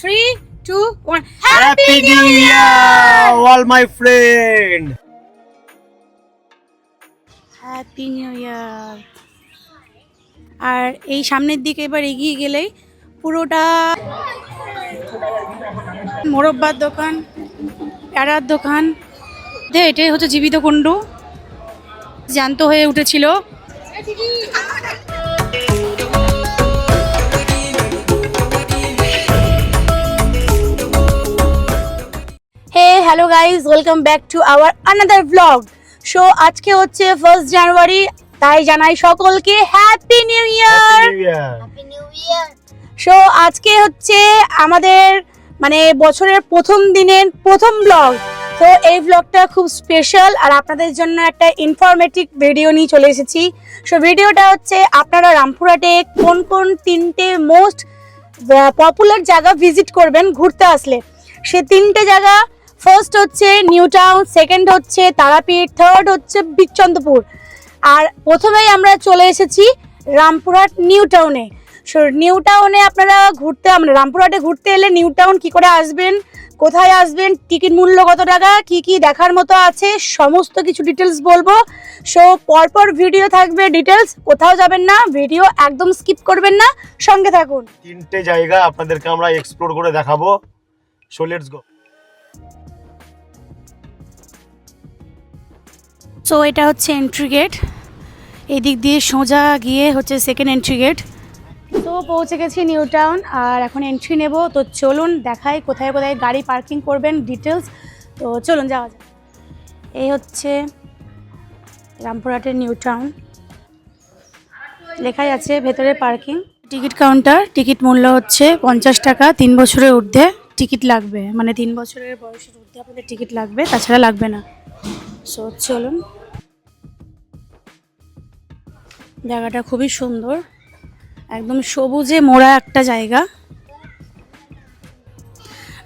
Three two one happy new year all my friend happy new year আর এই সামনের দিকে এবার এগিয়ে গেলেই পুরোটা মোরব্বার দোকান প্যারার দোকান। দে এটাই হচ্ছে জীবিত কুণ্ডু। জ্যান্ত হয়ে উঠেছিল। Hello guys welcome back to our another vlog so আজকে হচ্ছে ফার্স্ট জানুয়ারি তাই জানাই সকলকে হ্যাপি নিউ ইয়ার সো আজকে হচ্ছে আমাদের মানে বছরের প্রথম দিনের প্রথম ব্লগ তো এই ব্লগটা খুব স্পেশাল আর আপনাদের জন্য একটা ইনফরমেটিভ ভিডিও নিয়ে চলে এসেছি। সো ভিডিওটা হচ্ছে আপনারা রামপুরহাটে কোন কোন তিনটে মোস্ট পপুলার জায়গা ভিজিট করবেন ঘুরতে আসলে। সে তিনটে জায়গা ফার্স্ট হচ্ছে নিউ টাউন সেকেন্ড হচ্ছে তারাপীঠ থার্ড হচ্ছে বিচন্দ্রপুর আর প্রথমেই আমরা চলে এসেছি রামপুরহাট নিউ টাউনে সো নিউ টাউনে আপনারা ঘুরতে আমরা রামপুরহাটে ঘুরতে এলে নিউ টাউন কি করে আসবেন, কোথায় আসবেন, টিকিট মূল্য কত টাকা, কি কি দেখার মতো আছে, সমস্ত কিছু ডিটেলস বলব। সো পরপর ভিডিও থাকবে ডিটেলস কোথাও যাবেন না ভিডিও একদম স্কিপ করবেন না, সঙ্গে থাকুন। তিনটে জায়গা আপনাদেরকে আমরা এক্সপ্লোর করে দেখাবো। সো লেটস গো সো এটা হচ্ছে এন্ট্রি গেট এদিক দিয়ে সোজা গিয়ে হচ্ছে সেকেন্ড এন্ট্রি গেট তো পৌঁছে গেছি নিউ টাউন, আর এখন এন্ট্রি নেব। তো চলুন দেখাই কোথায় কোথায় গাড়ি পার্কিং করবেন ডিটেলস তো চলুন যাওয়া যাক। এই হচ্ছে রামপুরহাটের নিউ টাউন। লেখাই আছে ভেতরে পার্কিং। টিকিট কাউন্টার, টিকিট মূল্য হচ্ছে পঞ্চাশ টাকা। তিন বছরের ঊর্ধ্বে টিকিট লাগবে মানে তিন বছরের বয়সের ঊর্ধ্বে আপনাদের টিকিট লাগবে, তাছাড়া লাগবে না। সো চলুন। জায়গাটা খুবই সুন্দর। একদম সবুজে মোড়া একটা জায়গা।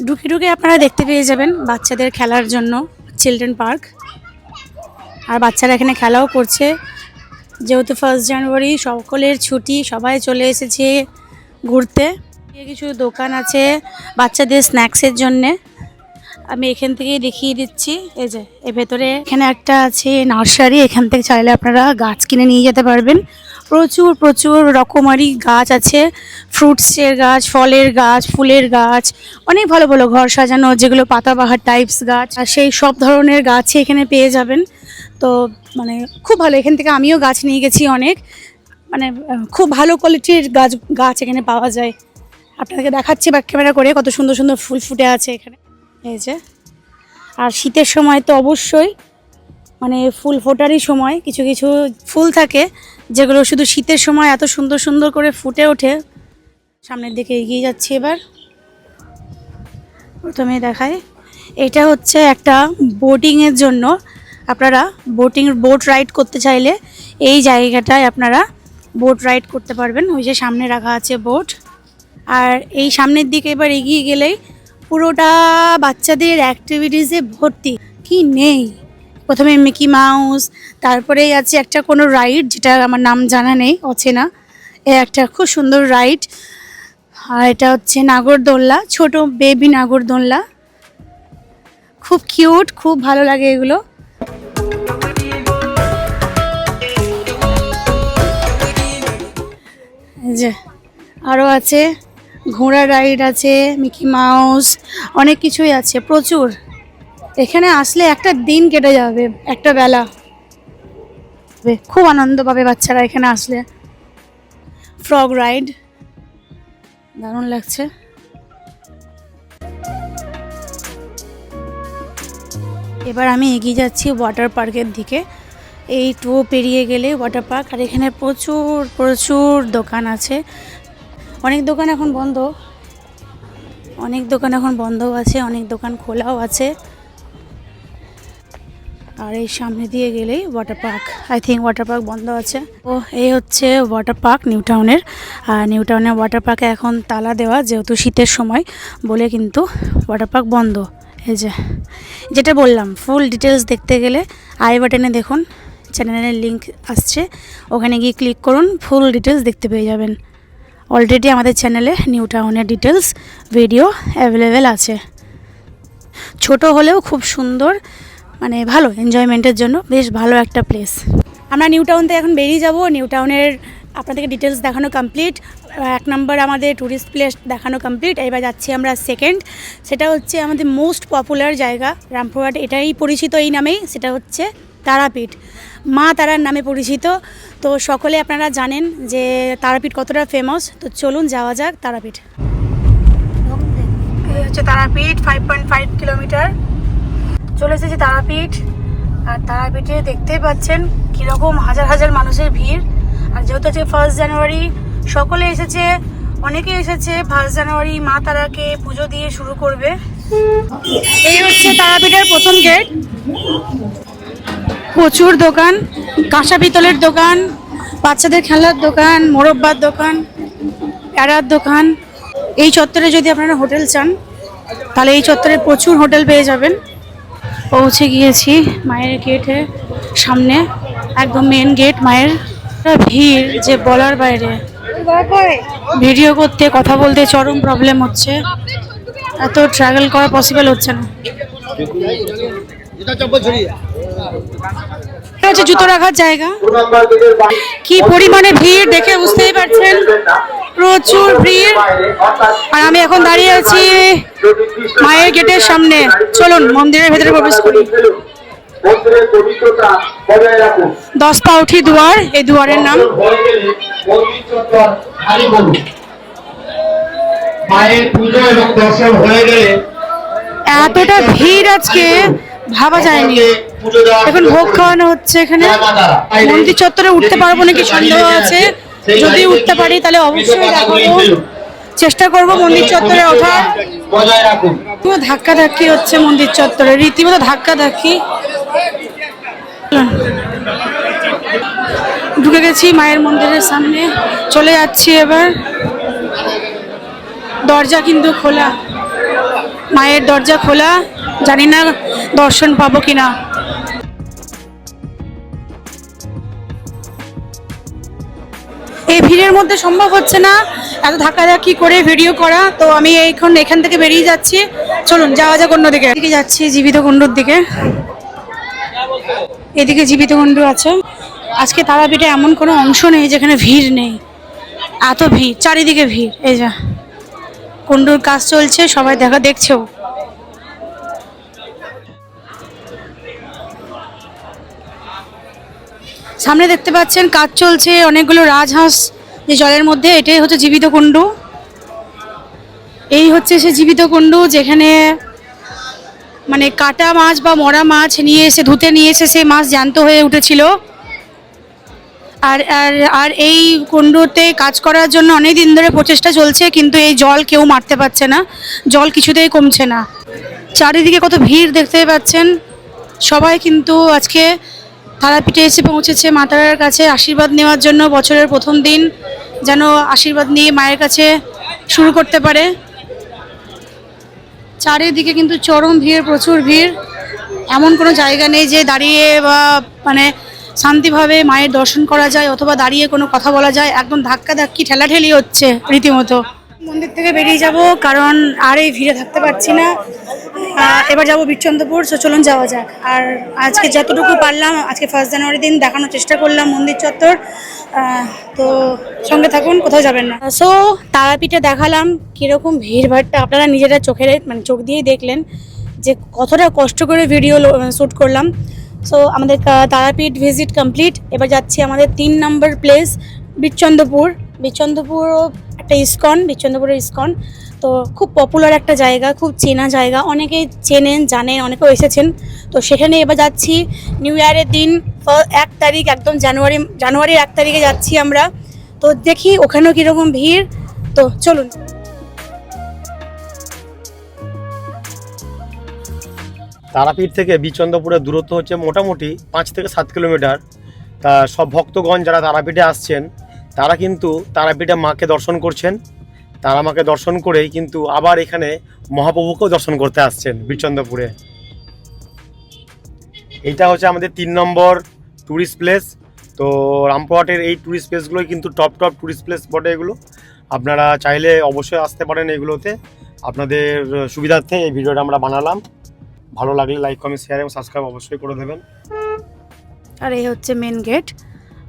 ঢুকে ঢুকে আপনারা দেখতে পেয়ে যাবেন বাচ্চাদের খেলার জন্য চিলড্রেন পার্ক। আর বাচ্চারা এখানে খেলাও করছে। যেহেতু ফার্স্ট জানুয়ারি সকলের ছুটি, সবাই চলে এসেছে ঘুরতে। কিছু দোকান আছে বাচ্চাদের স্ন্যাক্সের জন্যে। আমি এখান থেকেই দেখিয়ে দিচ্ছি। এই যে, এর ভেতরে এখানে একটা আছে নার্সারি, এখান থেকে চাইলে আপনারা গাছ কিনে নিয়ে যেতে পারবেন। প্রচুর প্রচুর রকমারি গাছ আছে। ফ্রুটসের গাছ, ফলের গাছ, ফুলের গাছ, অনেক ভালো ভালো ঘর সাজানো, যেগুলো পাতাবাহার টাইপস গাছ, আর সেই সব ধরনের গাছই এখানে পেয়ে যাবেন। তো মানে খুব ভালো, এখান থেকে আমিও গাছ নিয়ে গেছি অনেক। মানে খুব ভালো কোয়ালিটির গাছ গাছ এখানে পাওয়া যায়। আপনাদেরকে দেখাচ্ছি ব্যাক ক্যামেরা করে কত সুন্দর সুন্দর ফুল ফুটে আছে এখানে। এই যে। আর শীতের সময় তো অবশ্যই মানে ফুল ফোটারই সময়, কিছু কিছু ফুল থাকে, যেগুলো শুধু শীতের সময় এত সুন্দর সুন্দর করে ফুটে ওঠে। সামনের দিকে এগিয়ে যাচ্ছি এবার। প্রথমে দেখাই, এটা হচ্ছে একটা বোটিংয়ের জন্য। আপনারা বোটিং বোট রাইড করতে চাইলে এই জায়গাটায় আপনারা বোট রাইড করতে পারবেন। ওই যে সামনে রাখা আছে বোট আর এই সামনের দিকে এবার এগিয়ে গেলেই পুরোটা বাচ্চাদের অ্যাক্টিভিটিসে ভর্তি। কি নেই? প্রথমে মিকি মাউস তারপরেই আছে একটা কোনো রাইড যেটা আমার নাম জানা নেই, অচেনা। এ একটা খুব সুন্দর রাইড আর এটা হচ্ছে নাগরদোল্লা, ছোট বেবি নাগরদোল্লা। খুব কিউট খুব ভালো লাগে এগুলো। যে আরও আছে। ঘোড়া রাইড আছে, মিকি মাউস, অনেক কিছুই আছে, প্রচুর। এখানে আসলে একটা দিন কেটে যাবে, একটা বেলা। খুব আনন্দ পাবে বাচ্চারা এখানে আসলে। Frog ride. দারুণ লাগছে। এবার আমি এগিয়ে যাচ্ছি ওয়াটার পার্কের দিকে। এই টু পেরিয়ে গেলে ওয়াটার পার্ক আর এখানে প্রচুর প্রচুর দোকান আছে। অনেক দোকান এখন বন্ধ। অনেক দোকান এখন বন্ধও আছে, অনেক দোকান খোলাও আছে। আর এই সামনে দিয়ে গেলেই water park I think water park বন্ধ আছে। ও, এই হচ্ছে ওয়াটার পার্ক নিউ টাউনের আর নিউ টাউনের ওয়াটার পার্কে এখন তালা দেওয়া, যেহেতু শীতের সময়, বলে কিন্তু ওয়াটার পার্ক বন্ধ। এই যে, যেটা বললাম ফুল ডিটেলস দেখতে গেলে আই বাটনে দেখুন চ্যানেলের লিংক আসছে। ওখানে গিয়ে ক্লিক করুন ফুল ডিটেলস দেখতে পেয়ে যাবেন। অলরেডি আমাদের চ্যানেলে নিউ টাউনের ডিটেলস ভিডিও অ্যাভেলেবেল আছে। ছোট হলেও খুব সুন্দর মানে ভালো এনজয়মেন্টের জন্য, বেশ ভালো একটা প্লেস আমরা নিউ টাউন থেকে এখন বেরিয়ে যাব। নিউ টাউনের আপনাদেরকে ডিটেলস দেখানো কমপ্লিট এক নম্বর আমাদের ট্যুরিস্ট প্লেস দেখানো কমপ্লিট এবার যাচ্ছি আমরা সেকেন্ড সেটা হচ্ছে আমাদের মোস্ট পপুলার জায়গা, রামপুরহাট। এটাই পরিচিত এই নামেই। সেটা হচ্ছে তারাপীঠ। মা তারার নামে পরিচিত। তো সকলে আপনারা জানেন যে তারাপীঠ কতটা ফেমাস তো চলুন যাওয়া যাক তারাপীঠ। এই হচ্ছে Tarapith five point five kilometre. চলে এসেছি তারাপীঠ। আর তারাপীঠে দেখতেই পাচ্ছেন কীরকম হাজার হাজার মানুষের ভিড়। আর যেহেতু আজকে ফার্স্ট জানুয়ারি সকলে এসেছে, অনেকে এসেছে ফার্স্ট জানুয়ারি মা তারাকে পুজো দিয়ে শুরু করবে। এই হচ্ছে তারাপীঠের প্রথম গেট প্রচুর দোকান, কাঁসা পিতলের দোকান, বাচ্চাদের খেলার দোকান, মোরব্বার দোকান প্যারার দোকান। এই চত্বরে যদি আপনারা হোটেল চান, তাহলে এই চত্বরে প্রচুর হোটেল পেয়ে যাবেন। পৌঁছে গিয়েছি মায়ের গেটে সামনে, একদম মেন গেট মায়ের ভিড় যে বলার বাইরে। ভিডিও করতে, কথা বলতে চরম প্রবলেম হচ্ছে। এত ট্রাভেল করা পসিবল হচ্ছে না। হচ্ছে জুতো রাখার জায়গা। কি পরিমাণে ভিড় দেখে বুঝতেই পারছেন? প্রচুর ভিড়। আর আমি এখন দাঁড়িয়ে আছি মায়ের গেটের সামনে। চলুন মন্দিরের ভেতরে প্রবেশ করি। দশ পা উঠি দুয়ার এই দুয়ারের নাম। মায়ের পুজো এবং দর্শন হয়ে গেলে এতটা ভিড় আজকে ভাবা যায়নি। এখন ভোগ খাওয়ানো হচ্ছে এখানে। মন্দির চত্বরে উঠতে পারব নাকি সন্দেহ আছে? যদি উঠতে পারি তাহলে অবশ্যই দেখাবো চেষ্টা করব মন্দির চত্বরে ওঠার। পুরো ধাক্কা ধাক্কি হচ্ছে মন্দির চত্বরে। রীতিমতো ধাক্কা ধাক্কি ঢুকে গেছি মায়ের মন্দিরের সামনে। চলে যাচ্ছি এবার। দরজা কিন্তু খোলা। মায়ের দরজা খোলা। জানি না দর্শন পাবো কিনা। এই ভিড়ের মধ্যে সম্ভব হচ্ছে না। এত ধাক্কাধাক্কি করে ভিডিও করা। তো আমি এখন এখান থেকে বেরিয়ে যাচ্ছি। চলুন, যাওয়া যাক অন্যদিকে। এদিকে যাচ্ছি জীবিত কুণ্ডুর দিকে। এদিকে জীবিত কুণ্ডু আছে। আজকে তারাপীঠে এমন কোনো অংশ নেই যেখানে ভিড় নেই। এত ভিড়, চারিদিকে ভিড়। এই যা, কুণ্ডুর কাজ চলছে, সবাই দেখা দেখছেও সামনে দেখতে পাচ্ছেন, কাজ চলছে, অনেকগুলো রাজহাঁস যে জলের মধ্যে, এটাই হচ্ছে জীবিত কুণ্ডু। এই হচ্ছে সে জীবিত কুণ্ডু যেখানে মানে কাটা মাছ বা মরা মাছ নিয়ে এসে, ধুতে নিয়ে এসে সে মাছ জ্যান্ত হয়ে উঠেছিল। আর আর আর এই কুণ্ডুতে কাজ করার জন্য অনেক দিন ধরে প্রচেষ্টা চলছে, কিন্তু এই জল কেউ মারতে পারছে না। জল কিছুতেই কমছে না। চারিদিকে কত ভিড় দেখতে পাচ্ছেন। সবাই কিন্তু আজকে তারাপীঠে এসে পৌঁছেছে মা তারার কাছে আশীর্বাদ নেওয়ার জন্য বছরের প্রথম দিন, যেন আশীর্বাদ নিয়ে মায়ের কাছে শুরু করতে পারে। চারিদিকে কিন্তু চরম ভিড়, প্রচুর ভিড়। এমন কোনো জায়গা নেই যে দাঁড়িয়ে বা মানে শান্তিভাবে মায়ের দর্শন করা যায় অথবা দাঁড়িয়ে কোনো কথা বলা যায়। একদম ধাক্কা ধাক্কি, ঠেলাঠেলি হচ্ছে রীতিমতো। মন্দির থেকে বেরিয়ে যাব কারণ আর এই ভিড়ে থাকতে পারছি না। এবার যাব বীরচন্দ্রপুর সো চলুন যাওয়া যাক। আর আজকে যতটুকু পারলাম, আজকে ফার্স্ট জানুয়ারি দিন, দেখানোর চেষ্টা করলাম মন্দির চত্বর। তো সঙ্গে থাকুন, কোথাও যাবেন না। সো তারাপীঠে দেখালাম কীরকম ভিড় ভাড়টা আপনারা নিজেরা চোখের মানে চোখ দিয়েই দেখলেন যে কতটা কষ্ট করে ভিডিও শ্যুট করলাম। সো আমাদের তারাপীঠ ভিজিট কমপ্লিট এবার যাচ্ছি আমাদের তিন নম্বর প্লেস বীরচন্দ্রপুর বীরচন্দ্রপুরও একটা ইস্কন বীরচন্দ্রপুরের ইস্কন। তো খুব পপুলার একটা জায়গা, খুব চেনা জায়গা। অনেকেই চেনেন, জানেন, অনেকেও এসেছেন। তো সেখানে এবার যাচ্ছি। নিউ ইয়ারের দিন এক তারিখ একদম জানুয়ারি জানুয়ারির এক তারিখে যাচ্ছি আমরা। তো দেখি ওখানেও কীরকম ভিড়। তো চলুন। তারাপীঠ থেকে বিচন্দ্রপুরের দূরত্ব হচ্ছে মোটামুটি পাঁচ থেকে সাত কিলোমিটার। তা সব ভক্তগণ যারা তারাপীঠে আসছেন তারা কিন্তু তারাপীঠে মাকে দর্শন করছেন। তারা মাকে দর্শন করেই কিন্তু আবার এখানে মহাপ্রভুকেও দর্শন করতে আসছেন বীরচন্দ্রপুরে। এইটা হচ্ছে আমাদের তিন নম্বর ট্যুরিস্ট প্লেস তো রামপুরহাটের এই ট্যুরিস্ট প্লেসগুলোই কিন্তু টপ টপ ট্যুরিস্ট প্লেস বটে এগুলো। আপনারা চাইলে অবশ্যই আসতে পারেন এগুলোতে। আপনাদের সুবিধার্থে এই ভিডিওটা আমরা বানালাম। ভালো লাগলে লাইক কমেন্ট শেয়ার এবং সাবস্ক্রাইব অবশ্যই করে দেবেন। আর এই হচ্ছে মেন গেট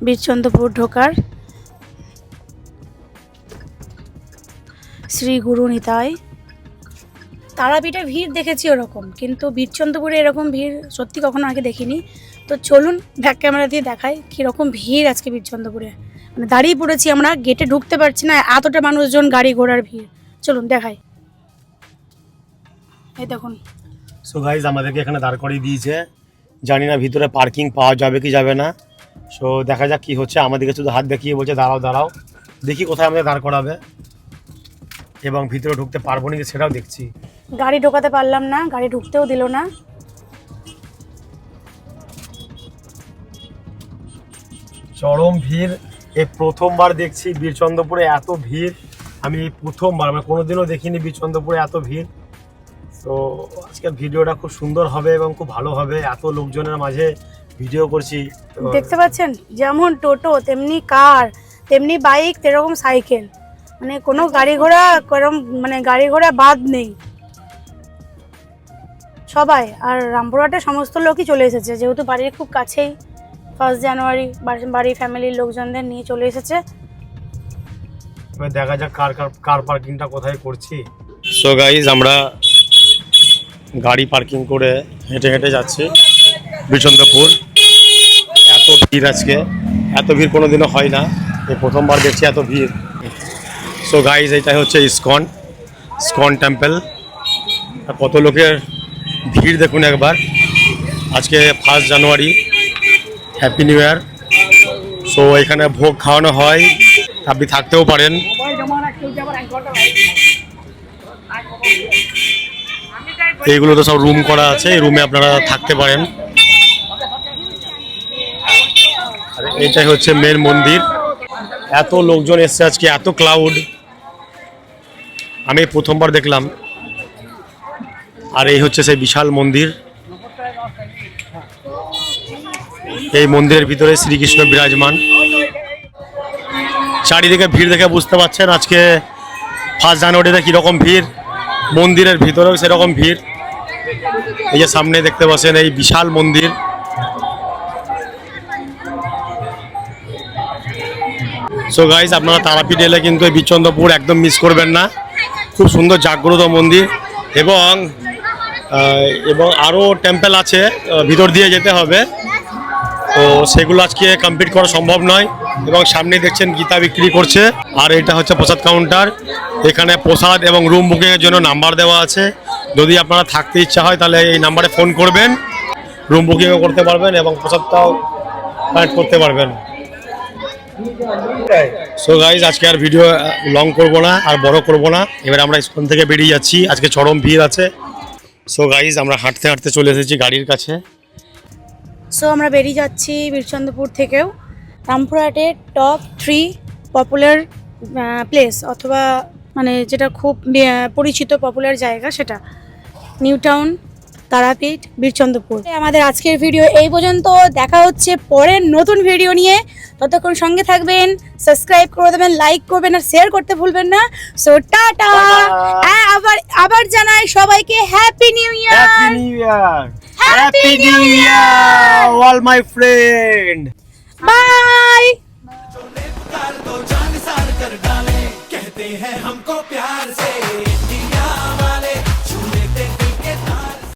বীরচন্দ্রপুর ঢোকার শ্রী গুরু নিতাই। তারাপীঠে ভিড় দেখেছি ওরকম, কিন্তু বীরচন্দ্রপুরে এরকম ভিড় সত্যি কখনো আগে দেখিনি। তো চলুন ব্যাক ক্যামেরা দিয়ে দেখাই কীরকম ভিড় আজকে বীরচন্দ্রপুরে। মানে দাঁড়িয়ে পড়েছি আমরা, গেটে ঢুকতে পারছি না, এতটা মানুষজন গাড়ি ঘোড়ার ভিড়। চলুন দেখাই। এই দেখুন। সো গাইজ আমাদেরকে এখানে দাঁড় করিয়ে দিয়েছে। জানি না ভিতরে পার্কিং পাওয়া যাবে কি যাবে না। সো দেখা যাক কি হচ্ছে। আমাদেরকে শুধু হাত দেখিয়ে বলছে, দাঁড়াও দাঁড়াও। দেখি কোথায় আমাদের দাঁড় করাবে। এবং ভিতরে ঢুকতে পারব নাকি সেটাও দেখছি। গাড়ি ঢোকাতে পারলাম না গাড়ি ঢুকতেও দিল না। চরম ভিড়। এই প্রথমবার দেখছি বীরচন্দ্রপুরে এত ভিড়। আমি এই প্রথমবার মানে কোনোদিনও দেখিনি বীরচন্দ্রপুরে এত ভিড়। তো আজকের ভিডিওটা খুব সুন্দর হবে এবং খুব ভালো হবে। এত লোকজনের মাঝে ভিডিও করছি। দেখতে পাচ্ছেন? যেমন টোটো তেমনি কার তেমনি বাইক তেরকম সাইকেল। মানে কোনো গাড়ি ঘোড়া কেরম মানে গাড়ি ঘোড়া বাদ নেই। সবাই আর রামপুরহাটে সমস্ত লোকই চলে এসেছে যেহেতু বাড়ির খুব কাছেই। ফার্স্ট জানুয়ারি বাড়ি- বাড়ি ফ্যামিলির লোকজনদের নিয়ে চলে এসেছে। এবার দেখা যাক কার কার কার পার্কিংটা কোথায় করছি। সো গাইজ আমরা গাড়ি পার্কিং করে হেঁটে হেঁটে যাচ্ছি বিচন্দ্রপুর। এত ভিড় আজকে এত ভিড় কোনোদিনও হয় না। এই প্রথমবার দেখছি এত ভিড়। সো গাইজ এটা হচ্ছে ইসকন ইসকন টেম্পল কত লোকের ভিড় দেখুন একবার। আজকে first January happy new year so এখানে ভোগ খাওয়ানো হয়। আপনি থাকতেও পারেন। এইগুলো তো সব রুম করা আছে। এই রুমে আপনারা থাকতে পারেন। এটাই হচ্ছে মেন মন্দির। এত লোকজন এসছে আজকে, এত ক্লাউড আমি প্রথমবার দেখলাম। আর এই হচ্ছে সেই বিশাল মন্দির। এই মন্দিরের ভিতরে শ্রীকৃষ্ণ বিরাজমান। চারিদিকে ভিড় দেখে বুঝতে পারছেন আজকে ফার্স্ট জানুয়ারিতে কীরকম ভিড়। মন্দিরের ভিতরেও সেরকম ভিড়। এই যে সামনে দেখতে পাচ্ছেন এই বিশাল মন্দির। সো গাইজ আপনারা তারাপীঠ এলে কিন্তু এই বিচন্দ্রপুর একদম মিস করবেন না। খুব সুন্দর জাগ্রত মন্দির এবং এবং আরও টেম্পেল আছে ভিতর দিয়ে যেতে হবে। তো সেগুলো আজকে কমপ্লিট করা সম্ভব নয় এবং সামনে দেখছেন গীতা বিক্রি করছে। আর এটা হচ্ছে প্রসাদ কাউন্টার এখানে প্রসাদ এবং রুম বুকিংয়ের জন্য নাম্বার দেওয়া আছে। যদি আপনারা থাকতে ইচ্ছা হয় তাহলে এই নাম্বারে ফোন করবেন রুম বুকিংও করতে পারবেন এবং প্রসাদটাও কানেক্ট করতে পারবেন। সো গাইজ আজকে আর ভিডিও লং করব না, আর বড় করব না। এবার আমরা স্কুল থেকে বেরিয়ে যাচ্ছি। আজকে চরম ভিড় আছে। সো গাইজ আমরা হাঁটতে হাঁটতে চলে এসেছি গাড়ির কাছে। সো আমরা বেরিয়ে যাচ্ছি বীরচন্দ্রপুর থেকেও। রামপুরহাটের টপ থ্রি পপুলার প্লেস অথবা মানে যেটা খুব পরিচিত পপুলার জায়গা সেটা। New town তারাপীঠ বীরচন্দ্রপুর আমাদের আজকের ভিডিও এই পর্যন্ত দেখা হচ্ছে পরের নতুন ভিডিও নিয়ে ততক্ষণ সঙ্গে থাকবেন সাবস্ক্রাইব করে দেবেন লাইক করবেন আর শেয়ার করতে ভুলবেন না সো টাটা হ্যাঁ আবার আবার জানাই সবাইকে happy new year happy new year Happy New Year! All my friend bye कर दो जान सार कर डाले कहते हैं हमको प्यार से